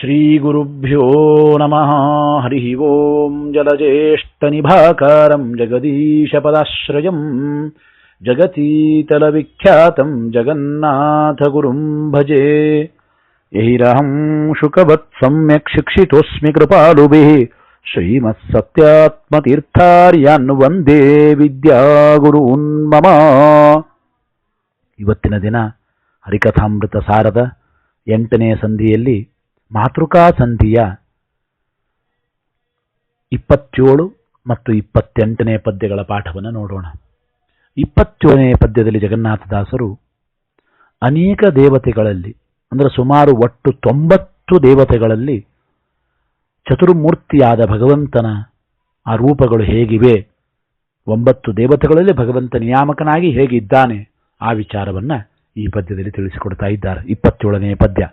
श्रीगुरुभ्यो नमः हरिः ओम् जलज्येष्ठनिभाकारम् जगदीशपदाश्रयम् जगतीतलविख्यातम् जगन्नाथगुरुम् भजे यैरहम् शुकवत् सम्यक् शिक्षितोऽस्मि कृपालुभिः ಶ್ರೀಮತ್ಸತ್ಯಾತ್ಮತೀರ್ಥಾರ್ಯಾನ್ ವಂದೇ ವಿದ್ಯಾಗುರುನ್ ಮಮ ಇವತ್ತಿನ ದಿನ ಹರಿಕಥಾಮೃತ ಸಾರದ ಎಂಟನೇ ಸಂಧಿಯಲ್ಲಿ ಮಾತೃಕಾ ಸಂಧಿಯ ಇಪ್ಪತ್ತೇಳು ಮತ್ತು ಇಪ್ಪತ್ತೆಂಟನೇ ಪದ್ಯಗಳ ಪಾಠವನ್ನು ನೋಡೋಣ. ಇಪ್ಪತ್ತೇಳನೇ ಪದ್ಯದಲ್ಲಿ ಜಗನ್ನಾಥದಾಸರು ಅನೇಕ ದೇವತೆಗಳಲ್ಲಿ, ಅಂದರೆ ಸುಮಾರು ಒಟ್ಟು ತೊಂಬತ್ತು ದೇವತೆಗಳಲ್ಲಿ ಚತುರ್ಮೂರ್ತಿಯಾದ ಭಗವಂತನ ಆ ರೂಪಗಳು ಹೇಗಿವೆ, ಒಂಬತ್ತು ದೇವತೆಗಳಲ್ಲಿ ಭಗವಂತ ನಿಯಾಮಕನಾಗಿ ಹೇಗಿದ್ದಾನೆ, ಆ ವಿಚಾರವನ್ನು ಈ ಪದ್ಯದಲ್ಲಿ ತಿಳಿಸಿಕೊಡ್ತಾ ಇದ್ದಾರೆ. ಇಪ್ಪತ್ತೇಳನೇ ಪದ್ಯ.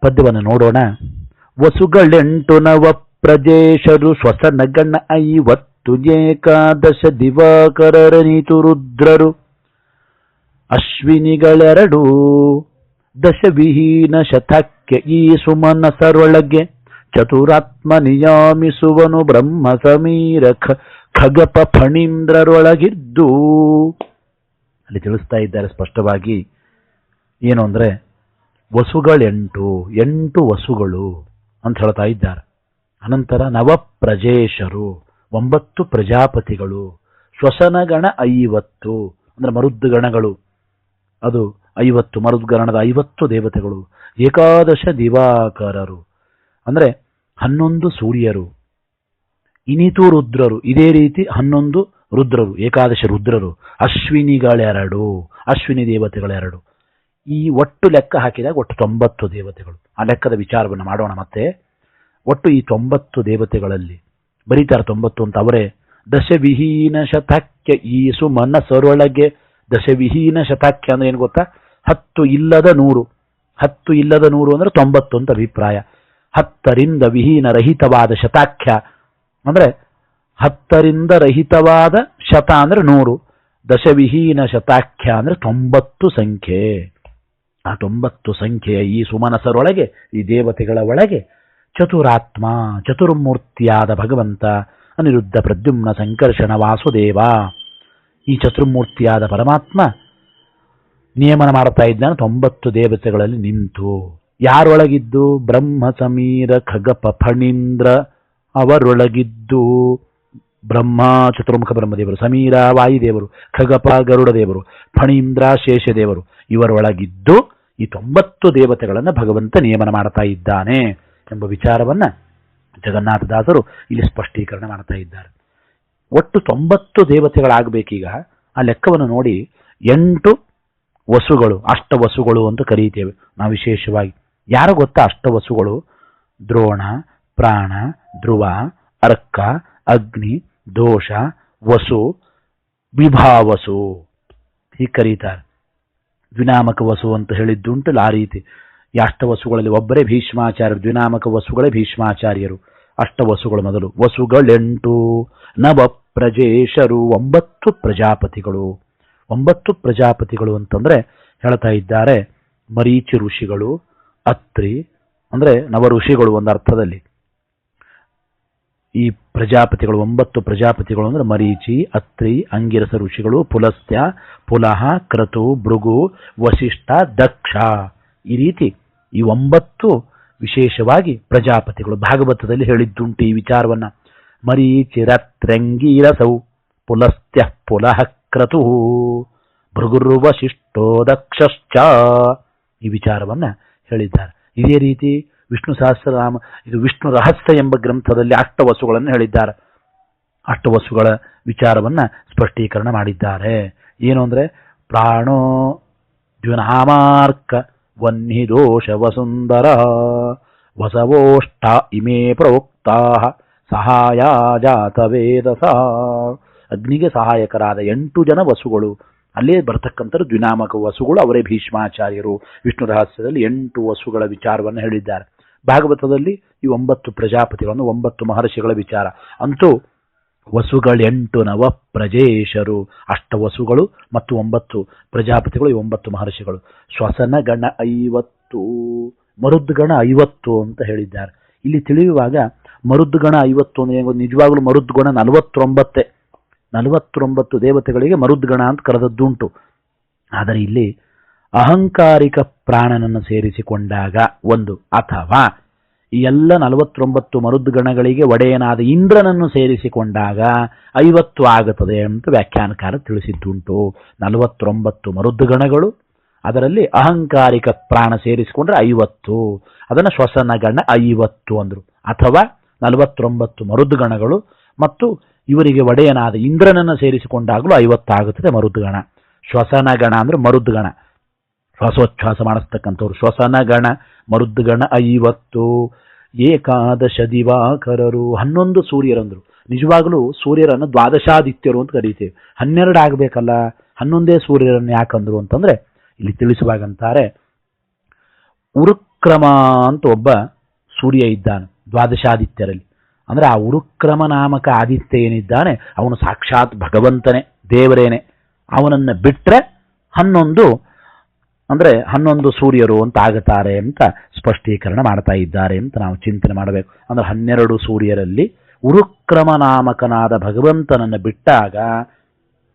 ಪದ್ಯವನ್ನು ನೋಡೋಣ. ವಸುಗಳೆಂಟು ನವ ಪ್ರಜೇಶರು ನಗಣ್ಣ ಐವತ್ತು ಏಕಾದಶ ದಿವಾಕರರ ನೀತು ರುದ್ರರು. ಅಶ್ವಿನಿಗಳೆರಡು ದಶವಿಹೀನ ಶತಕ್ಕೆ ಈ ಸುಮನಸರೊಳಗೆ ಚತುರಾತ್ಮ ನಿಯಾಮಿಸುವನು ಬ್ರಹ್ಮ ಸಮೀರ ಖಗಪ ಫಣೀಂದ್ರರೊಳಗಿದ್ದು. ಅಲ್ಲಿ ತಿಳಿಸ್ತಾ ಇದ್ದಾರೆ ಸ್ಪಷ್ಟವಾಗಿ. ಏನು ಅಂದ್ರೆ ವಸುಗಳೆಂಟು, ಎಂಟು ವಸುಗಳು ಅಂತ ಹೇಳ್ತಾ ಇದ್ದಾರೆ. ಅನಂತರ ನವಪ್ರಜೇಶರು, ಒಂಬತ್ತು ಪ್ರಜಾಪತಿಗಳು, ಶ್ವಸನಗಣ ಐವತ್ತು, ಅಂದ್ರೆ ಮರುದ್ಗಣಗಳು. ಅದು ಐವತ್ತು ಮರುದ್ಗಣದ ಐವತ್ತು ದೇವತೆಗಳು, ಏಕಾದಶ ದಿವಾಕರರು. ಅಂದ್ರೆ ಹನ್ನೊಂದು ಸೂರ್ಯರು. ಇನಿತು ರುದ್ರರು, ಇದೇ ರೀತಿ ಹನ್ನೊಂದು ರುದ್ರರು, ಏಕಾದಶ ರುದ್ರರು. ಅಶ್ವಿನಿಗಳೆರಡು, ಅಶ್ವಿನಿ ದೇವತೆಗಳೆರಡು. ಈ ಒಟ್ಟು ಲೆಕ್ಕ ಹಾಕಿದಾಗ ಒಟ್ಟು ತೊಂಬತ್ತು ದೇವತೆಗಳು. ಆ ಲೆಕ್ಕದ ವಿಚಾರವನ್ನು ಮಾಡೋಣ ಮತ್ತೆ. ಒಟ್ಟು ಈ ತೊಂಬತ್ತು ದೇವತೆಗಳಲ್ಲಿ, ಬರೀತಾರೆ ತೊಂಬತ್ತು ಅಂತ ಅವರೇ, ದಶವಿಹೀನ ಶತಕ್ಕೆ ಈ ಸುಮನಸರೊಳಗೆ ದಶವಿಹೀನ ಶತಾಖ್ಯ ಅಂದ್ರೆ ಏನು ಗೊತ್ತಾ? ಹತ್ತು ಇಲ್ಲದ ನೂರು. ಹತ್ತು ಇಲ್ಲದ ನೂರು ಅಂದ್ರೆ ತೊಂಬತ್ತು ಅಂತ ಅಭಿಪ್ರಾಯ. ಹತ್ತರಿಂದ ವಿಹೀನ ರಹಿತವಾದ ಶತಾಖ್ಯ ಅಂದ್ರೆ ಹತ್ತರಿಂದ ರಹಿತವಾದ ಶತ ಅಂದ್ರೆ ನೂರು. ದಶವಿಹೀನ ಶತಾಖ್ಯ ಅಂದ್ರೆ ತೊಂಬತ್ತು ಸಂಖ್ಯೆ. ಆ ತೊಂಬತ್ತು ಸಂಖ್ಯೆಯ ಈ ಸುಮನಸರೊಳಗೆ ಈ ದೇವತೆಗಳ ಒಳಗೆ, ಚತುರಾತ್ಮ, ಚತುರ್ಮೂರ್ತಿಯಾದ ಭಗವಂತ, ಅನಿರುದ್ಧ ಪ್ರದ್ಯುಮ್ನ ಸಂಕರ್ಷಣ ವಾಸುದೇವ. ಈ ಚತುರ್ಮೂರ್ತಿಯಾದ ಪರಮಾತ್ಮ ನಿಯಮನ ಮಾಡ್ತಾ ಇದ್ದಾನೆ, ತೊಂಬತ್ತು ದೇವತೆಗಳಲ್ಲಿ ನಿಂತು. ಯಾರೊಳಗಿದ್ದು ಬ್ರಹ್ಮ ಸಮೀರ, ಖಗಪ ಫಣೀಂದ್ರ ಅವರೊಳಗಿದ್ದು ಬ್ರಹ್ಮ ಚತುರ್ಮುಖ ಬ್ರಹ್ಮದೇವರು, ಸಮೀರ ವಾಯುದೇವರು, ಖಗಪ ಗರುಡ ದೇವರು ಫಣೀಂದ್ರ ಶೇಷದೇವರು ಇವರೊಳಗಿದ್ದು ಈ ತೊಂಬತ್ತು ದೇವತೆಗಳನ್ನು ಭಗವಂತ ನಿಯಮನ ಮಾಡ್ತಾ ಇದ್ದಾನೆ ಎಂಬ ವಿಚಾರವನ್ನು ಜಗನ್ನಾಥದಾಸರು ಇಲ್ಲಿ ಸ್ಪಷ್ಟೀಕರಣ ಮಾಡ್ತಾ ಇದ್ದಾರೆ. ಒಟ್ಟು ತೊಂಬತ್ತು ದೇವತೆಗಳಾಗಬೇಕೀಗ, ಆ ಲೆಕ್ಕವನ್ನು ನೋಡಿ ಎಂಟು ವಸುಗಳು, ಅಷ್ಟ ವಸುಗಳು ಅಂತ ಕರೀತೇವೆ. ನಾವು ವಿಶೇಷವಾಗಿ ಯಾರು ಗೊತ್ತಾ ಅಷ್ಟವಸುಗಳು ದ್ರೋಣ, ಪ್ರಾಣ, ಧ್ರುವ, ಅರ್ಕ, ಅಗ್ನಿ ದೋಷ, ವಸು, ವಿಭಾವಸು. ಹೀಗೆ ಕರೀತಾರೆ. ದ್ವಿನಾಮಕ ವಸು ಅಂತ ಹೇಳಿದ್ದುಂಟು ಆ ರೀತಿ. ವಸುಗಳಲ್ಲಿ ಅಷ್ಟವಸುಗಳಲ್ಲಿ ಒಬ್ಬರೇ ಭೀಷ್ಮಾಚಾರ್ಯರು, ದ್ವಿನಾಮಕ ವಸುಗಳೇ ಭೀಷ್ಮಾಚಾರ್ಯರು. ಅಷ್ಟ ವಸುಗಳು ಮೊದಲು. ವಸುಗಳೆಂಟು? ನವ ಪ್ರಜೇಶರು ಒಂಬತ್ತು ಪ್ರಜಾಪತಿಗಳು. ಒಂಬತ್ತು ಪ್ರಜಾಪತಿಗಳು ಅಂತಂದ್ರೆ ಹೇಳ್ತಾ ಇದ್ದಾರೆ ಮರೀಚಿ ಋಷಿಗಳು, ಅತ್ರಿ, ಅಂದ್ರೆ ನವ ಋಷಿಗಳು ಒಂದು ಅರ್ಥದಲ್ಲಿ. ಈ ಪ್ರಜಾಪತಿಗಳು, ಒಂಬತ್ತು ಪ್ರಜಾಪತಿಗಳು ಅಂದ್ರೆ ಮರೀಚಿ, ಅತ್ರಿ, ಅಂಗಿರಸ ಋಷಿಗಳು, ಪುಲಸ್ತ್ಯ, ಪುಲಹ, ಕ್ರತು, ಭೃಗು ವಶಿಷ್ಠ ದಕ್ಷ. ಈ ರೀತಿ ಈ ಒಂಬತ್ತು ವಿಶೇಷವಾಗಿ ಪ್ರಜಾಪತಿಗಳು ಭಾಗವತದಲ್ಲಿ ಹೇಳಿದ್ದುಂಟು ಈ ವಿಚಾರವನ್ನ. ಮರೀಚಿರತ್ರಂಗೀರಸೌ ಪುಲಸ್ತ್ಯ, ಪುಲಹ, ಕ್ರತು ಭೃಗುರ್ವಶಿಷ್ಟೋ ದಕ್ಷಶ್ಚ. ಈ ವಿಚಾರವನ್ನ ಹೇಳಿದ್ದಾರೆ. ಇದೇ ರೀತಿ ವಿಷ್ಣು ಸಹಸ್ರನಾಮ, ಇದು ವಿಷ್ಣು ರಹಸ್ಯ ಎಂಬ ಗ್ರಂಥದಲ್ಲಿ ಅಷ್ಟವಸುಗಳನ್ನು ಹೇಳಿದ್ದಾರೆ. ಅಷ್ಟವಸುಗಳ ವಿಚಾರವನ್ನು ಸ್ಪಷ್ಟೀಕರಣ ಮಾಡಿದ್ದಾರೆ. ಏನು ಅಂದರೆ, ಪ್ರಾಣೋ ದ್ಯುನಾಮಾರ್ಕ ವನ್ಹಿ ದೋಷ ವಸುಂದರ ವಸವೋಷ್ಟ ಇಮೇ ಪ್ರೋಕ್ತಾ ಸಹಾಯ ಜಾತ ವೇದಸ. ಅಗ್ನಿಗೆ ಸಹಾಯಕರಾದ ಎಂಟು ಜನ ವಸುಗಳು, ಅಲ್ಲೇ ಬರತಕ್ಕಂಥ ದ್ವಿನಾಮಕ ವಸುಗಳು, ಅವರೇ ಭೀಷ್ಮಾಚಾರ್ಯರು. ವಿಷ್ಣು ರಹಸ್ಯದಲ್ಲಿ ಎಂಟು ವಸುಗಳ ವಿಚಾರವನ್ನು ಹೇಳಿದ್ದಾರೆ. ಭಾಗವತದಲ್ಲಿ ಈ ಒಂಬತ್ತು ಪ್ರಜಾಪತಿಗಳನ್ನು ಒಂಬತ್ತು ಮಹರ್ಷಿಗಳ ವಿಚಾರ. ಅಂತೂ ವಸುಗಳೆಂಟು ನವ ಪ್ರಜೇಶರು. ಅಷ್ಟ ವಸುಗಳು ಮತ್ತು ಒಂಬತ್ತು ಪ್ರಜಾಪತಿಗಳು, ಈ ಒಂಬತ್ತು ಮಹರ್ಷಿಗಳು. ಶ್ವಸನ ಗಣ ಐವತ್ತು ಮರುದ್ಗಣ ಐವತ್ತು ಅಂತ ಹೇಳಿದ್ದಾರೆ. ಇಲ್ಲಿ ತಿಳಿಯುವಾಗ ಮರುದ್ಗಣ ಐವತ್ತು ಅಂದರೆ ನಿಜವಾಗಲೂ ಮರುದ್ಗಣ ನಲವತ್ತೊಂಬತ್ತೆ. ನಲವತ್ತೊಂಬತ್ತು ದೇವತೆಗಳಿಗೆ ಮರುದ್ಗಣ ಅಂತ ಕರೆದದ್ದುಂಟು. ಆದರೆ ಇಲ್ಲಿ ಅಹಂಕಾರಿಕ ಪ್ರಾಣನನ್ನು ಸೇರಿಸಿಕೊಂಡಾಗ ಒಂದು ಅಥವಾ ಈ ಎಲ್ಲ ನಲವತ್ತೊಂಬತ್ತು ಮರುದ್ಗಣಗಳಿಗೆ ಒಡೆಯನಾದ ಇಂದ್ರನನ್ನು ಸೇರಿಸಿಕೊಂಡಾಗ ಐವತ್ತು ಆಗುತ್ತದೆ ಅಂತ ವ್ಯಾಖ್ಯಾನಕಾರ ತಿಳಿಸಿದ್ದುಂಟು. ನಲವತ್ತೊಂಬತ್ತು ಮರುದ್ಗಣಗಳು, ಅದರಲ್ಲಿ ಅಹಂಕಾರಿಕ ಪ್ರಾಣ ಸೇರಿಸಿಕೊಂಡ್ರೆ ಐವತ್ತು, ಅದನ್ನು ಶ್ವಸನ ಗಣ ಐವತ್ತು ಅಂದರು. ಅಥವಾ ನಲವತ್ತೊಂಬತ್ತು ಮರುದ್ಗಣಗಳು ಮತ್ತು ಇವರಿಗೆ ಒಡೆಯನಾದ ಇಂದ್ರನನ್ನು ಸೇರಿಸಿಕೊಂಡಾಗಲೂ ಐವತ್ತಾಗುತ್ತದೆ ಮರುದ್ಗಣ. ಶ್ವಸನ ಗಣ ಅಂದ್ರೆ ಮರುದ್ಗಣ. ಶ್ವಾಸೋಚ್ಛ್ವಾಸ ಮಾಡಿಸ್ತಕ್ಕಂಥವ್ರು ಶ್ವಸನ ಗಣ ಮರುದ್ಗಣ ಐವತ್ತು ಏಕಾದಶ ದಿವಾಕರರು ಹನ್ನೊಂದು ಸೂರ್ಯರಂದ್ರು. ನಿಜವಾಗಲೂ ಸೂರ್ಯರನ್ನು ದ್ವಾದಶಾದಿತ್ಯರು ಅಂತ ಕರೀತೇವೆ. ಹನ್ನೆರಡು ಆಗಬೇಕಲ್ಲ, ಹನ್ನೊಂದೇ ಸೂರ್ಯರನ್ನು ಯಾಕಂದ್ರು ಅಂತಂದ್ರೆ, ಇಲ್ಲಿ ತಿಳಿಸುವಾಗಂತಾರೆ, ಉರುಕ್ರಮ ಅಂತ ಒಬ್ಬ ಸೂರ್ಯ ಇದ್ದಾನೆ, ದ್ವಾದಶಾದಿತ್ಯರಲ್ಲಿ. ಅಂದ್ರೆ ಆ ಉರುಕ್ರಮ ನಾಮಕ ಆದಿತ್ಯ ಏನಿದ್ದಾನೆ, ಅವನು ಸಾಕ್ಷಾತ್ ಭಗವಂತನೇ, ದೇವರೇನೆ. ಅವನನ್ನ ಬಿಟ್ಟರೆ ಹನ್ನೊಂದು ಅಂದ್ರೆ ಹನ್ನೊಂದು ಸೂರ್ಯರು ಅಂತ ಆಗುತ್ತಾರೆ ಅಂತ ಸ್ಪಷ್ಟೀಕರಣ ಮಾಡ್ತಾ ಇದ್ದಾರೆ ಅಂತ ನಾವು ಚಿಂತನೆ ಮಾಡಬೇಕು. ಅಂದರೆ ಹನ್ನೆರಡು ಸೂರ್ಯರಲ್ಲಿ ಉರುಕ್ರಮ ನಾಮಕನಾದ ಭಗವಂತನನ್ನು ಬಿಟ್ಟಾಗ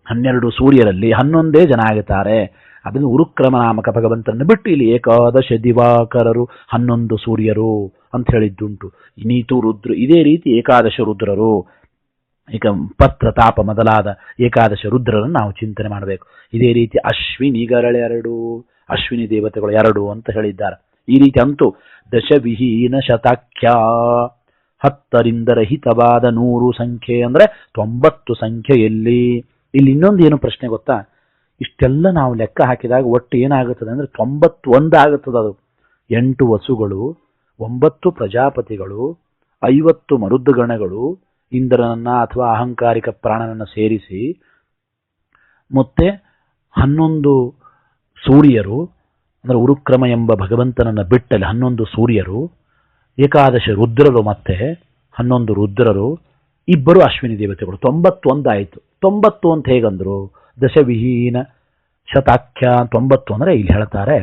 ಹನ್ನೆರಡು ಸೂರ್ಯರಲ್ಲಿ ಹನ್ನೊಂದೇ ಜನ ಆಗುತ್ತಾರೆ ಅದನ್ನು ಉರುಕ್ರಮ ನಾಮಕ ಭಗವಂತನನ್ನು ಬಿಟ್ಟು ಇಲ್ಲಿ ಏಕಾದಶ ದಿವಾಕರರು ಹನ್ನೊಂದು ಸೂರ್ಯರು ಅಂತ ಹೇಳಿದ್ದುಂಟು. ನೀತು ರುದ್ರ, ಇದೇ ರೀತಿ ಏಕಾದಶ ರುದ್ರರು, ಈಗ ಪತ್ರ ತಾಪ ಮೊದಲಾದ ಏಕಾದಶ ರುದ್ರರನ್ನು ನಾವು ಚಿಂತನೆ ಮಾಡಬೇಕು. ಇದೇ ರೀತಿ ಅಶ್ವಿನಿಗಳೆರಡು ಅಶ್ವಿನಿ ದೇವತೆಗಳು ಎರಡು ಅಂತ ಹೇಳಿದ್ದಾರೆ. ಈ ರೀತಿ ಅಂತೂ ದಶವಿಹೀನ ಶತಾಖ್ಯ ಹತ್ತರಿಂದ ರಹಿತವಾದ ನೂರು ಸಂಖ್ಯೆ ಅಂದ್ರೆ ತೊಂಬತ್ತು ಸಂಖ್ಯೆಯಲ್ಲಿ ಇಲ್ಲಿ ಇನ್ನೊಂದು ಏನು ಪ್ರಶ್ನೆ ಗೊತ್ತಾ? ಇಷ್ಟೆಲ್ಲ ನಾವು ಲೆಕ್ಕ ಹಾಕಿದಾಗ ಒಟ್ಟು ಏನಾಗುತ್ತದೆ ಅಂದ್ರೆ ತೊಂಬತ್ತೊಂದು ಆಗುತ್ತದೆ ಅದು. ಎಂಟು ವಸುಗಳು, ಒಂಬತ್ತು ಪ್ರಜಾಪತಿಗಳು, ಐವತ್ತು ಮರುದ್ಗಣಗಳು, ಇಂದ್ರನನ್ನ ಅಥವಾ ಅಹಂಕಾರಿಕ ಪ್ರಾಣನನ್ನ ಸೇರಿಸಿ, ಮತ್ತೆ ಹನ್ನೊಂದು ಸೂರ್ಯರು, ಅಂದರೆ ಉರುಕ್ರಮ ಎಂಬ ಭಗವಂತನನ್ನು ಬಿಟ್ಟಲ್ಲಿ ಹನ್ನೊಂದು ಸೂರ್ಯರು, ಏಕಾದಶ ರುದ್ರರು ಮತ್ತೆ ಹನ್ನೊಂದು ರುದ್ರರು, ಇಬ್ಬರು ಅಶ್ವಿನಿ ದೇವತೆಗಳು. ತೊಂಬತ್ತೊಂದು ಆಯಿತು. ತೊಂಬತ್ತು ಅಂತ ಹೇಗಂದ್ರು? ದಶವಿಹೀನ ಶತಾಖ್ಯ ತೊಂಬತ್ತು ಅಂದರೆ ಇಲ್ಲಿ ಹೇಳ್ತಾರೆ.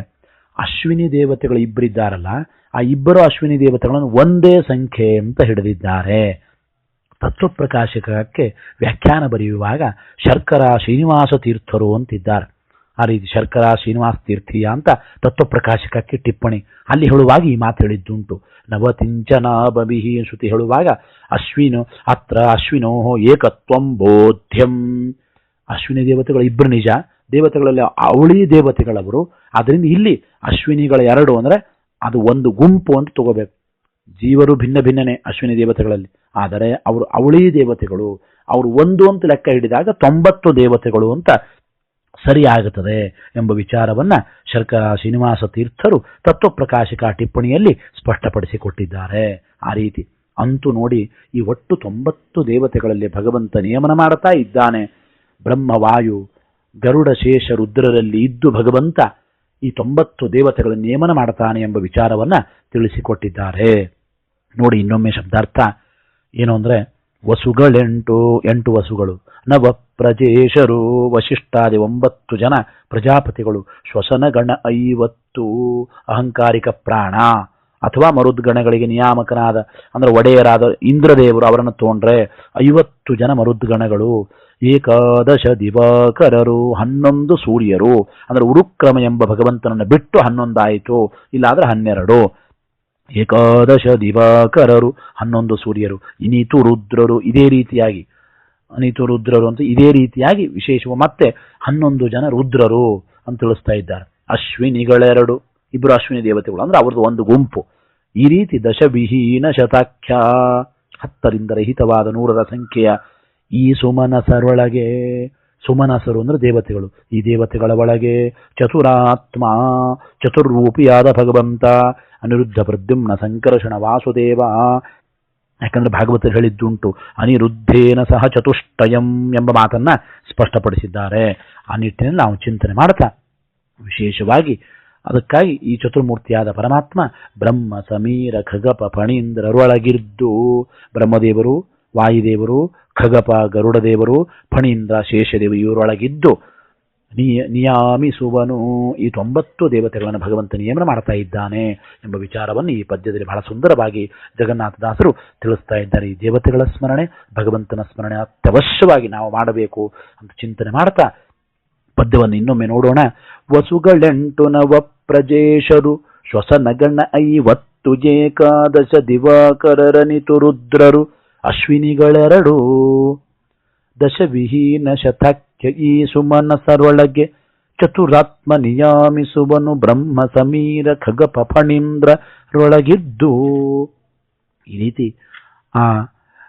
ಅಶ್ವಿನಿ ದೇವತೆಗಳು ಇಬ್ಬರಿದ್ದಾರಲ್ಲ ಆ ಇಬ್ಬರು ಅಶ್ವಿನಿ ದೇವತೆಗಳನ್ನು ಒಂದೇ ಸಂಖ್ಯೆ ಅಂತ ಹಿಡಿದಿದ್ದಾರೆ. ತತ್ವಪ್ರಕಾಶಕಕ್ಕೆ ವ್ಯಾಖ್ಯಾನ ಬರೆಯುವಾಗ ಶರ್ಕರ ಶ್ರೀನಿವಾಸ ತೀರ್ಥರು ಅಂತಿದ್ದಾರೆ. ಆ ರೀತಿ ಶರ್ಕರ, ಶ್ರೀನಿವಾಸ ತೀರ್ಥಿಯ ಅಂತ ತತ್ವಪ್ರಕಾಶಕಕ್ಕೆ ಟಿಪ್ಪಣಿ. ಅಲ್ಲಿ ಹೇಳುವಾಗ ಈ ಮಾತು ಹೇಳಿದ್ದುಂಟು. ನವತಿಂಚನ ಬಬಿಹಿ ಶ್ರುತಿ ಹೇಳುವಾಗ, ಅಶ್ವಿನು, ಅತ್ರ ಅಶ್ವಿನೋ ಏಕತ್ವಂ ಬೋಧ್ಯಂ. ಅಶ್ವಿನಿ ದೇವತೆಗಳು ಇಬ್ಬರು ನಿಜ. ದೇವತೆಗಳಲ್ಲಿ ಅವಳಿ ದೇವತೆಗಳವರು. ಅದರಿಂದ ಇಲ್ಲಿ ಅಶ್ವಿನಿಗಳ ಎರಡು ಅಂದ್ರೆ ಅದು ಒಂದು ಗುಂಪು ಅಂತ ತಗೋಬೇಕು. ಜೀವರು ಭಿನ್ನ ಭಿನ್ನನೆ ಅಶ್ವಿನಿ ದೇವತೆಗಳಲ್ಲಿ. ಆದರೆ ಅವರು ಅವಳಿ ದೇವತೆಗಳು. ಅವರು ಒಂದು ಅಂತ ಲೆಕ್ಕ ಹಿಡಿದಾಗ ತೊಂಬತ್ತು ದೇವತೆಗಳು ಅಂತ ಸರಿಯಾಗುತ್ತದೆ ಎಂಬ ವಿಚಾರವನ್ನ ಶರ್ಕ ಶ್ರೀನಿವಾಸ ತೀರ್ಥರು ತತ್ವಪ್ರಕಾಶಕ ಟಿಪ್ಪಣಿಯಲ್ಲಿ ಸ್ಪಷ್ಟಪಡಿಸಿಕೊಟ್ಟಿದ್ದಾರೆ. ಆ ರೀತಿ ಅಂತೂ ನೋಡಿ ಈ ಒಟ್ಟು ತೊಂಬತ್ತು ದೇವತೆಗಳಲ್ಲಿ ಭಗವಂತ ನಿಯಮನ ಮಾಡ್ತಾ ಇದ್ದಾನೆ. ಬ್ರಹ್ಮವಾಯು, ಗರುಡ ಶೇಷ, ರುದ್ರರಲ್ಲಿ ಇದ್ದು ಭಗವಂತ ಈ ತೊಂಬತ್ತು ದೇವತೆಗಳ ನಿಯಮನ ಮಾಡ್ತಾನೆ ಎಂಬ ವಿಚಾರವನ್ನ ತಿಳಿಸಿಕೊಟ್ಟಿದ್ದಾರೆ. ನೋಡಿ ಇನ್ನೊಮ್ಮೆ ಶಬ್ದಾರ್ಥ. ಏನು ಅಂದ್ರೆ, ವಸುಗಳೆಂಟು, ಎಂಟು ವಸುಗಳು. ನವ ಪ್ರಜೇಶರು ವಶಿಷ್ಠಾದಿ ಒಂಬತ್ತು ಜನ ಪ್ರಜಾಪತಿಗಳು. ಶ್ವಸನ ಗಣ ಐವತ್ತು. ಅಹಂಕಾರಿಕ ಪ್ರಾಣ. ಅಥವಾ ಮರುದ್ಗಣಗಳಿಗೆ ನಿಯಾಮಕನಾದ, ಅಂದ್ರೆ ಒಡೆಯರಾದ ಇಂದ್ರದೇವರು ಅವರನ್ನು ತೋಂಡ್ರೆ ಐವತ್ತು ಜನ ಮರುದ್ಗಣಗಳು. ಏಕಾದಶ ದಿವಾಕರರು, ಹನ್ನೊಂದು ಸೂರ್ಯರು. ಅಂದ್ರೆ ಉರುಕ್ರಮ ಎಂಬ ಭಗವಂತನನ್ನು ಬಿಟ್ಟು ಹನ್ನೊಂದಾಯಿತು. ಇಲ್ಲಾದ್ರೆ ಹನ್ನೆರಡು. ಏಕಾದಶ ದಿವಾಕರರು, ಹನ್ನೊಂದು ಸೂರ್ಯರು. ಇನೀತು ರುದ್ರರು ಇದೇ ರೀತಿಯಾಗಿ ಅನಿತು ರುದ್ರರು ಅಂತ ಇದೇ ರೀತಿಯಾಗಿ ವಿಶೇಷವು. ಮತ್ತೆ ಹನ್ನೊಂದು ಜನ ರುದ್ರರು ಅಂತ ತಿಳಿಸ್ತಾ ಇದ್ದಾರೆ. ಅಶ್ವಿನಿಗಳೆರಡು. ಇಬ್ಬರು ಅಶ್ವಿನಿ ದೇವತೆಗಳು ಅಂದ್ರೆ ಅವ್ರದ್ದು ಒಂದು ಗುಂಪು. ಈ ರೀತಿ ದಶವಿಹೀನ ಶತಾಖ್ಯ ಹತ್ತರಿಂದ ರಹಿತವಾದ ನೂರರ ಸಂಖ್ಯೆಯ ಈ ಸುಮನಸರೊಳಗೆ, ಸುಮನಸರು ಅಂದ್ರೆ ದೇವತೆಗಳು. ಈ ದೇವತೆಗಳ ಒಳಗೆ ಚತುರಾತ್ಮ, ಚತುರ್ರೂಪಿಯಾದ ಭಗವಂತ, ಅನಿರುದ್ಧ ಪ್ರದ್ಯುಮ್ನ ಸಂಕರ್ಷಣ ವಾಸುದೇವ ಯಾಕಂದ್ರೆ ಭಾಗವತರು ಹೇಳಿದ್ದುಂಟು. ಅನಿರುದ್ಧೇನ ಸಹ ಚತುಷ್ಟಯಂ ಎಂಬ ಮಾತನ್ನು ಸ್ಪಷ್ಟಪಡಿಸಿದ್ದಾರೆ. ಆ ನಿಟ್ಟಿನಲ್ಲಿ ನಾವು ಚಿಂತನೆ ಮಾಡ್ತಾ ವಿಶೇಷವಾಗಿ ಅದಕ್ಕಾಗಿ ಈ ಚತುರ್ಮೂರ್ತಿಯಾದ ಪರಮಾತ್ಮ ಬ್ರಹ್ಮ, ಸಮೀರ, ಖಗಪ ಫಣೀಂದ್ರರೊಳಗಿದ್ದು ಬ್ರಹ್ಮದೇವರು, ವಾಯುದೇವರು, ಖಗಪ, ಗರುಡದೇವರು, ಫಣೀಂದ್ರ, ಶೇಷದೇವರು ಇವರೊಳಗಿದ್ದು ನಿಯ ನಿಯಾಮಿಸುವನು ಈ ತೊಂಬತ್ತು ದೇವತೆಗಳನ್ನು ಭಗವಂತ ನಿಯಮನ ಮಾಡ್ತಾ ಇದ್ದಾನೆ ಎಂಬ ವಿಚಾರವನ್ನು ಈ ಪದ್ಯದಲ್ಲಿ ಬಹಳ ಸುಂದರವಾಗಿ ಜಗನ್ನಾಥದಾಸರು ತಿಳಿಸ್ತಾ ಇದ್ದಾರೆ. ಈ ದೇವತೆಗಳ ಸ್ಮರಣೆ, ಭಗವಂತನ ಸ್ಮರಣೆ ಅತ್ಯವಶ್ಯವಾಗಿ ನಾವು ಮಾಡಬೇಕು ಅಂತ ಚಿಂತನೆ ಮಾಡ್ತಾ ಪದ್ಯವನ್ನು ಇನ್ನೊಮ್ಮೆ ನೋಡೋಣ. ವಸುಗಳೆಂಟು ನವ ಪ್ರಜೇಶರು, ಶ್ವಸನಗಣ ಐವತ್ತು ಏಕಾದಶ ದಿವಾಕರರನಿತು ರುದ್ರರು ಅಶ್ವಿನಿಗಳೆರಡು, ದಶವಿಹೀನ ಶತಕ್ಯ ಈ ಸುಮನಸರೊಳಗೆ ಚತುರಾತ್ಮ ನಿಯಾಮಿಸುವನು ಬ್ರಹ್ಮ ಸಮೀರ ಖಗ ಫಣೀಂದ್ರರೊಳಗಿದ್ದು ಈ ರೀತಿ ಆ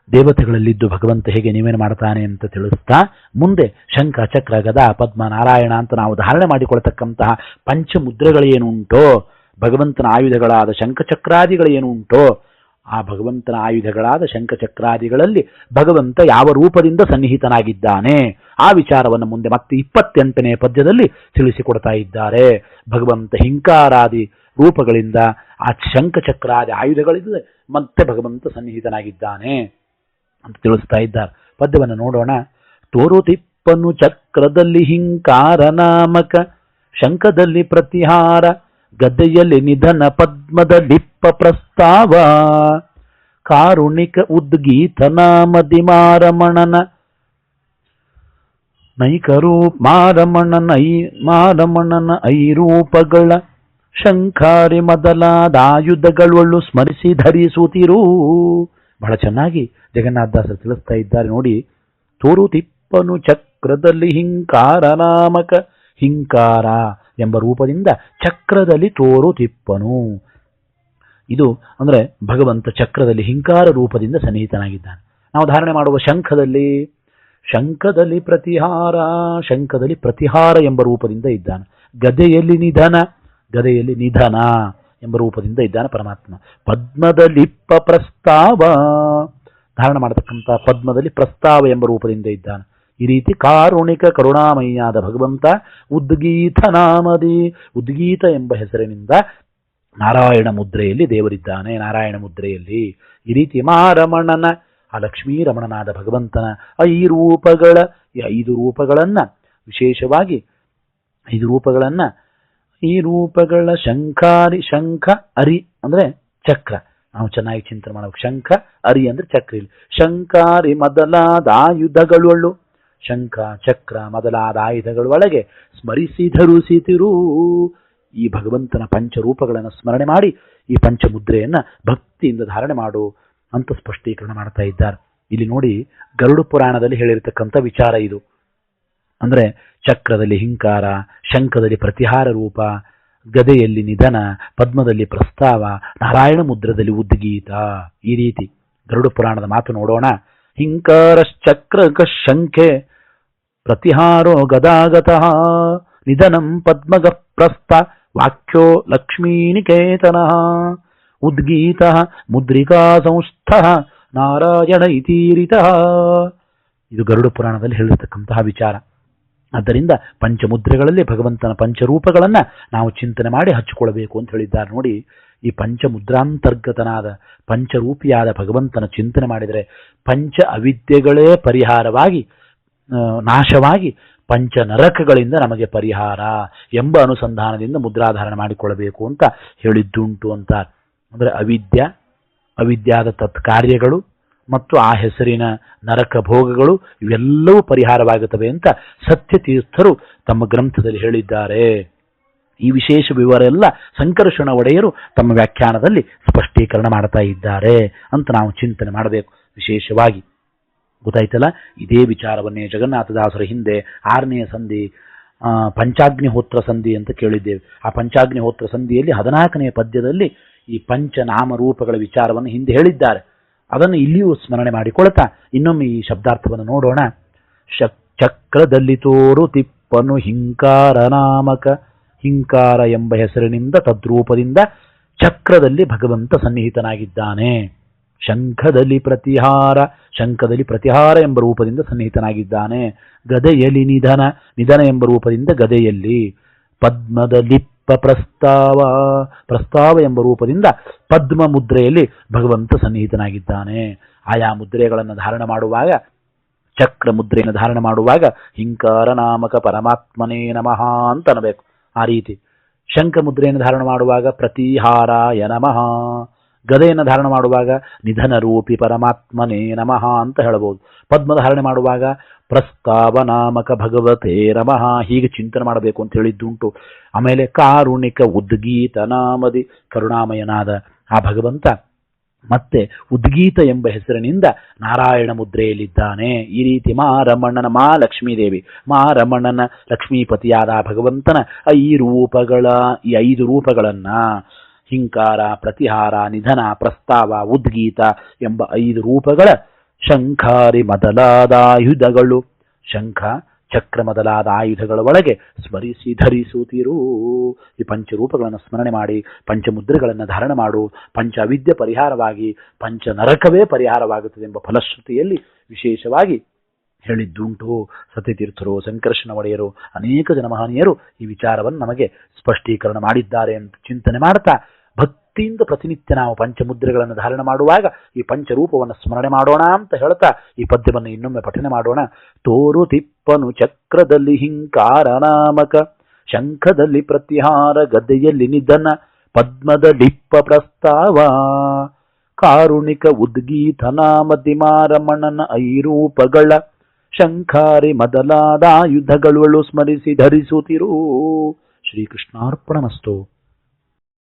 ದೇವತೆಗಳಲ್ಲಿದ್ದು ಭಗವಂತ ಹೇಗೆ ನೀವೇನು ಮಾಡ್ತಾನೆ ಅಂತ ತಿಳಿಸ್ತಾ ಮುಂದೆ ಶಂಖ, ಚಕ್ರ, ಗದ, ಪದ್ಮ, ನಾರಾಯಣ ಅಂತ ನಾವು ಧಾರಣೆ ಮಾಡಿಕೊಳ್ತಕ್ಕಂತಹ ಪಂಚಮುದ್ರೆಗಳೇನು ಉಂಟೋ, ಭಗವಂತನ ಆಯುಧಗಳಾದ ಶಂಖಚಕ್ರಾದಿಗಳೇನು ಉಂಟೋ ಆ ಭಗವಂತನ ಆಯುಧಗಳಾದ ಶಂಖಚಕ್ರಾದಿಗಳಲ್ಲಿ ಭಗವಂತ ಯಾವ ರೂಪದಿಂದ ಸನ್ನಿಹಿತನಾಗಿದ್ದಾನೆ? ಆ ವಿಚಾರವನ್ನು ಮುಂದೆ ಮತ್ತೆ ಇಪ್ಪತ್ತೆಂಟನೇ ಪದ್ಯದಲ್ಲಿ ತಿಳಿಸಿಕೊಡ್ತಾ ಇದ್ದಾರೆ. ಭಗವಂತ ಹಿಂಕಾರಾದಿ ರೂಪಗಳಿಂದ ಆ ಶಂಖಚಕ್ರಾದಿ ಆಯುಧಗಳಿಂದ ಮತ್ತೆ ಭಗವಂತ ಸನ್ನಿಹಿತನಾಗಿದ್ದಾನೆ ಅಂತ ತಿಳಿಸ್ತಾ ಇದ್ದಾರೆ. ಪದ್ಯವನ್ನು ನೋಡೋಣ. ತೋರು ತಿಪ್ಪನು ಚಕ್ರದಲ್ಲಿ ಹಿಂಕಾರ ನಾಮಕ, ಶಂಖದಲ್ಲಿ ಪ್ರತಿಹಾರ ಗದ್ದೆಯಲ್ಲಿ ನಿಧನ ಪದ್ಮದ ಡಿಪ್ಪ ಪ್ರಸ್ತಾವ ಕಾರುಣಿಕ ಉದ್ಗೀತ ನಾಮದಿ ಮಾರಮಣನ ನೈಕರೂಪ ಮಾರಮಣನ ಐ ಮಾರಮಣನ ಐರೂಪಗಳ ಶಂಖಾರಿ ಮೊದಲಾದ ಆಯುಧಗಳು ಸ್ಮರಿಸಿ ಧರಿಸುತ್ತಿರು. ಬಹಳ ಚೆನ್ನಾಗಿ ಜಗನ್ನಾಥದಾಸರು ತಿಳಿಸ್ತಾ ಇದ್ದಾರೆ ನೋಡಿ. ತೋರು ತಿಪ್ಪನು ಚಕ್ರದಲ್ಲಿ ಹಿಂಕಾರ ನಾಮಕ ಹಿಂಕಾರ. ಎಂಬ ರೂಪದಿಂದ ಚಕ್ರದಲ್ಲಿ ತೋರು ತಿಪ್ಪನು. ಇದು ಅಂದರೆ ಭಗವಂತ ಚಕ್ರದಲ್ಲಿ ಹಿಂಕಾರ ರೂಪದಿಂದ ಸನ್ನಿಹಿತನಾಗಿದ್ದಾನೆ. ನಾವು ಧಾರಣೆ ಮಾಡುವ ಶಂಖದಲ್ಲಿ ಶಂಖದಲ್ಲಿ ಪ್ರತಿಹಾರ ಶಂಖದಲ್ಲಿ ಪ್ರತಿಹಾರ ಎಂಬ ರೂಪದಿಂದ ಇದ್ದಾನೆ. ಗದೆಯಲ್ಲಿ ನಿಧನ ಗದೆಯಲ್ಲಿ ನಿಧನ ಎಂಬ ರೂಪದಿಂದ ಇದ್ದಾನೆ ಪರಮಾತ್ಮ. ಪದ್ಮದಲ್ಲಿಪ್ಪ ಪ್ರಸ್ತಾವ. ಧಾರಣ ಮಾಡತಕ್ಕಂಥ ಪದ್ಮದಲ್ಲಿ ಪ್ರಸ್ತಾವ ಎಂಬ ರೂಪದಿಂದ ಇದ್ದಾನೆ. ಈ ರೀತಿ ಕಾರುಣಿಕ ಕರುಣಾಮಯಾದ ಭಗವಂತ ಉದ್ಗೀತ ನಾಮದಿ, ಉದ್ಗೀತ ಎಂಬ ಹೆಸರಿನಿಂದ ನಾರಾಯಣ ಮುದ್ರೆಯಲ್ಲಿ ದೇವರಿದ್ದಾನೆ. ನಾರಾಯಣ ಮುದ್ರೆಯಲ್ಲಿ ಈ ರೀತಿ ಮಾರಮಣನ, ಆ ಲಕ್ಷ್ಮೀ ರಮಣನಾದ ಭಗವಂತನ ಈ ರೂಪಗಳ, ಈ ಐದು ರೂಪಗಳನ್ನ, ವಿಶೇಷವಾಗಿ ಐದು ರೂಪಗಳನ್ನ, ಈ ರೂಪಗಳ ಶಂಖಾರಿ, ಶಂಖ, ಅರಿ ಅಂದ್ರೆ ಚಕ್ರ. ನಾವು ಚೆನ್ನಾಗಿ ಚಿಂತನೆ ಮಾಡಬೇಕು. ಶಂಖ, ಅರಿ ಅಂದ್ರೆ ಚಕ್ರ. ಇಲ್ಲಿ ಶಂಖಾರಿ ಮೊದಲಾದ ಆಯುಧಗಳು ಶಂಖ, ಚಕ್ರ ಮೊದಲಾದ ಆಯುಧಗಳ ಒಳಗೆ ಸ್ಮರಿಸಿ ಧರಿಸಿತಿರು ಈ ಭಗವಂತನ ಪಂಚರೂಪಗಳನ್ನು ಸ್ಮರಣೆ ಮಾಡಿ ಈ ಪಂಚಮುದ್ರೆಯನ್ನು ಭಕ್ತಿಯಿಂದ ಧಾರಣೆ ಮಾಡು ಅಂತ ಸ್ಪಷ್ಟೀಕರಣ ಮಾಡ್ತಾ ಇದ್ದಾರೆ. ಇಲ್ಲಿ ನೋಡಿ ಗರುಡ ಪುರಾಣದಲ್ಲಿ ಹೇಳಿರತಕ್ಕಂಥ ವಿಚಾರ ಇದು. ಅಂದರೆ ಚಕ್ರದಲ್ಲಿ ಹಿಂಕಾರ, ಶಂಖದಲ್ಲಿ ಪ್ರತಿಹಾರ ರೂಪ, ಗದೆಯಲ್ಲಿ ನಿಧನ, ಪದ್ಮದಲ್ಲಿ ಪ್ರಸ್ತಾವ, ನಾರಾಯಣ ಮುದ್ರದಲ್ಲಿ ಉದ್ಗೀತ. ಈ ರೀತಿ ಗರುಡ ಪುರಾಣದ ಮಾತು ನೋಡೋಣ. ಹಿಂಕಾರಶ್ಚಕ್ರ ಶಂಖೆ ಪ್ರತಿಹಾರೋ ಗದಾಗತಃ ನಿಧನಂ ಪದ್ಮಗ ಪ್ರಸ್ತ ವಾಕ್ಯೋ ಲಕ್ಷ್ಮೀನಿಕೇತನ ಉದ್ಗೀತ ಮುದ್ರಿಕಾ ಸಂಸ್ಥ ನಾರಾಯಣ ಇತೀರಿತ ಇದು ಗರುಡ ಪುರಾಣದಲ್ಲಿ ಹೇಳಿರ್ತಕ್ಕಂತಹ ವಿಚಾರ. ಆದ್ದರಿಂದ ಪಂಚಮುದ್ರೆಗಳಲ್ಲಿ ಭಗವಂತನ ಪಂಚರೂಪಗಳನ್ನು ನಾವು ಚಿಂತನೆ ಮಾಡಿ ಹಚ್ಚಿಕೊಳ್ಳಬೇಕು ಅಂತ ಹೇಳಿದ್ದಾರೆ ನೋಡಿ. ಈ ಪಂಚಮುದ್ರಾಂತರ್ಗತನಾದ ಪಂಚರೂಪಿಯಾದ ಭಗವಂತನ ಚಿಂತನೆ ಮಾಡಿದರೆ ಪಂಚ ಅವಿದ್ಯೆಗಳೇ ಪರಿಹಾರವಾಗಿ ನಾಶವಾಗಿ ಪಂಚ ನರಕಗಳಿಂದ ನಮಗೆ ಪರಿಹಾರ ಎಂಬ ಅನುಸಂಧಾನದಿಂದ ಮುದ್ರಾಧಾರಣ ಮಾಡಿಕೊಳ್ಳಬೇಕು ಅಂತ ಹೇಳಿದ್ದುಂಟು ಅಂತ. ಅಂದ್ರೆ ಅವಿದ್ಯ, ಅವಿದ್ಯಾದ ತತ್ಕಾರ್ಯಗಳು ಮತ್ತು ಆ ಹೆಸರಿನ ನರಕ ಭೋಗಗಳು ಇವೆಲ್ಲವೂ ಪರಿಹಾರವಾಗುತ್ತವೆ ಅಂತ ಸತ್ಯತೀರ್ಥರು ತಮ್ಮ ಗ್ರಂಥದಲ್ಲಿ ಹೇಳಿದ್ದಾರೆ. ಈ ವಿಶೇಷ ವಿವರ ಎಲ್ಲ ಸಂಕರ್ಷಣ ಒಡೆಯರು ತಮ್ಮ ವ್ಯಾಖ್ಯಾನದಲ್ಲಿ ಸ್ಪಷ್ಟೀಕರಣ ಮಾಡ್ತಾ ಇದ್ದಾರೆ ಅಂತ ನಾವು ಚಿಂತನೆ ಮಾಡಬೇಕು. ವಿಶೇಷವಾಗಿ ಗೊತ್ತಾಯ್ತಲ್ಲ? ಇದೇ ವಿಚಾರವನ್ನೇ ಜಗನ್ನಾಥದಾಸರ ಹಿಂದೆ ಆರನೆಯ ಸಂಧಿ ಪಂಚಾಗ್ನಿಹೋತ್ರ ಸಂಧಿ ಅಂತ ಕೇಳಿದ್ದೇವೆ. ಆ ಪಂಚಾಗ್ನಿಹೋತ್ರ ಸಂಧಿಯಲ್ಲಿ ಹದಿನಾಲ್ಕನೆಯ ಪದ್ಯದಲ್ಲಿ ಈ ಪಂಚನಾಮ ರೂಪಗಳ ವಿಚಾರವನ್ನು ಹಿಂದೆ ಹೇಳಿದ್ದಾರೆ. ಅದನ್ನು ಇಲ್ಲಿಯೂ ಸ್ಮರಣೆ ಮಾಡಿಕೊಳ್ತಾ ಇನ್ನೊಮ್ಮೆ ಈ ಶಬ್ದಾರ್ಥವನ್ನು ನೋಡೋಣ. ಚಕ್ರದಲ್ಲಿ ತೋರು ತಿಪ್ಪನು ಹಿಂಕಾರ ನಾಮಕ, ಹಿಂಕಾರ ಎಂಬ ಹೆಸರಿನಿಂದ ತದ್ರೂಪದಿಂದ ಚಕ್ರದಲ್ಲಿ ಭಗವಂತ ಸನ್ನಿಹಿತನಾಗಿದ್ದಾನೆ. ಶಂಖದಲ್ಲಿ ಪ್ರತಿಹಾರ ಶಂಖದಲ್ಲಿ ಪ್ರತಿಹಾರ ಎಂಬ ರೂಪದಿಂದ ಸನ್ನಿಹಿತನಾಗಿದ್ದಾನೆ. ಗದೆಯಲ್ಲಿ ನಿಧನ ನಿಧನ ಎಂಬ ರೂಪದಿಂದ ಗದೆಯಲ್ಲಿ ಪದ್ಮದ ಲಿಪ್ಪ ಪ್ರಸ್ತಾವ ಪ್ರಸ್ತಾವ ಎಂಬ ರೂಪದಿಂದ ಪದ್ಮ ಮುದ್ರೆಯಲ್ಲಿ ಭಗವಂತ ಸನ್ನಿಹಿತನಾಗಿದ್ದಾನೆ. ಆಯಾ ಮುದ್ರೆಗಳನ್ನು ಧಾರಣ ಮಾಡುವಾಗ, ಚಕ್ರ ಮುದ್ರೆಯನ್ನು ಧಾರಣ ಮಾಡುವಾಗ ಹಿಂಕಾರ ನಾಮಕ ಪರಮಾತ್ಮನೇ ನಮಃ ಅಂತ ಅನ್ನಬೇಕು ಆ ರೀತಿ ಶಂಖ ಮುದ್ರೆಯನ್ನು ಧಾರಣ ಮಾಡುವಾಗ ಪ್ರತಿಹಾರಾಯ ನಮಃ. ಗದೆಯನ್ನು ಧಾರಣ ಮಾಡುವಾಗ ನಿಧನ ರೂಪಿ ಪರಮಾತ್ಮನೇ ನಮಃ ಅಂತ ಹೇಳಬಹುದು ಪದ್ಮ ಧಾರಣೆ ಮಾಡುವಾಗ ಪ್ರಸ್ತಾವನಾಮಕ ಭಗವತೇ ನಮಃ ಹೀಗೆ ಚಿಂತನೆ ಮಾಡಬೇಕು ಅಂತ ಹೇಳಿದ್ದುಂಟು. ಆಮೇಲೆ ಕಾರುಣಿಕ ಉದ್ಗೀತ ನಾಮದಿ ಕರುಣಾಮಯನಾದ ಆ ಭಗವಂತ ಮತ್ತೆ ಉದ್ಗೀತ ಎಂಬ ಹೆಸರಿನಿಂದ ನಾರಾಯಣ ಮುದ್ರೆಯಲ್ಲಿದ್ದಾನೆ. ಈ ರೀತಿ ಮಾ ರಮಣ್ಣನ ಮಾ ಲಕ್ಷ್ಮೀದೇವಿ ಮಾ ರಮಣ್ಣನ ಲಕ್ಷ್ಮೀಪತಿಯಾದ ಭಗವಂತನ ಈ ರೂಪಗಳ, ಈ ಐದು ರೂಪಗಳನ್ನ ಹಿಂಕಾರ ಪ್ರತಿಹಾರ, ನಿಧನ, ಪ್ರಸ್ತಾವ, ಉದ್ಗೀತ ಎಂಬ ಐದು ರೂಪಗಳ ಶಂಖಾರಿ ಮೊದಲಾದ ಆಯುಧಗಳು. ಶಂಖ ಚಕ್ರ ಮೊದಲಾದ ಆಯುಧಗಳ ಒಳಗೆ ಸ್ಮರಿಸಿ ಧರಿಸುತ್ತಿರು. ಈ ಪಂಚರೂಪಗಳನ್ನು ಸ್ಮರಣೆ ಮಾಡಿ, ಪಂಚಮುದ್ರೆಗಳನ್ನು ಧಾರಣ ಮಾಡು, ಪಂಚ ಅವಿದ್ಯೆ ಪರಿಹಾರವಾಗಿ, ಪಂಚ ನರಕವೇ ಪರಿಹಾರವಾಗುತ್ತದೆ ಎಂಬ ಫಲಶ್ರುತಿಯಲ್ಲಿ ವಿಶೇಷವಾಗಿ ಹೇಳಿದ್ದುಂಟು. ಸತ್ಯತೀರ್ಥರು ಸಂಕರ್ಷಣ ಒಡೆಯರು, ಅನೇಕ ಜನ ಮಹನೀಯರು ಈ ವಿಚಾರವನ್ನು ನಮಗೆ ಸ್ಪಷ್ಟೀಕರಣ ಮಾಡಿದ್ದಾರೆ ಅಂತ ಚಿಂತನೆ ಮಾಡ್ತಾ ಭಕ್ತಿಯಿಂದ ಪ್ರತಿನಿತ್ಯ ನಾವು ಪಂಚಮುದ್ರೆಗಳನ್ನು ಧಾರಣ ಮಾಡುವಾಗ ಈ ಪಂಚರೂಪವನ್ನು ಸ್ಮರಣೆ ಮಾಡೋಣ ಅಂತ ಹೇಳ್ತಾ ಈ ಪದ್ಯವನ್ನು ಇನ್ನೊಮ್ಮೆ ಪಠನೆ ಮಾಡೋಣ. ತೋರು ತಿಪ್ಪನು ಚಕ್ರದಲ್ಲಿ ಹಿಂಕಾರ ನಾಮಕ, ಶಂಖದಲ್ಲಿ ಪ್ರತಿಹಾರ ಗದೆಯಲ್ಲಿ ನಿಧನ, ಪದ್ಮದ ಡಿಪ್ಪ ಪ್ರಸ್ತಾವ, ಕಾರುಣಿಕ ಉದ್ಗೀತ ನಾಮದಿ ಮಾರಮಣನ ಐರೂಪಗಳ, ಶಂಖಾರಿ ಮೊದಲಾದ ಆಯುಧಗಳು ಸ್ಮರಿಸಿ ಧರಿಸುತ್ತಿರು. ಶ್ರೀಕೃಷ್ಣಾರ್ಪಣಮಸ್ತು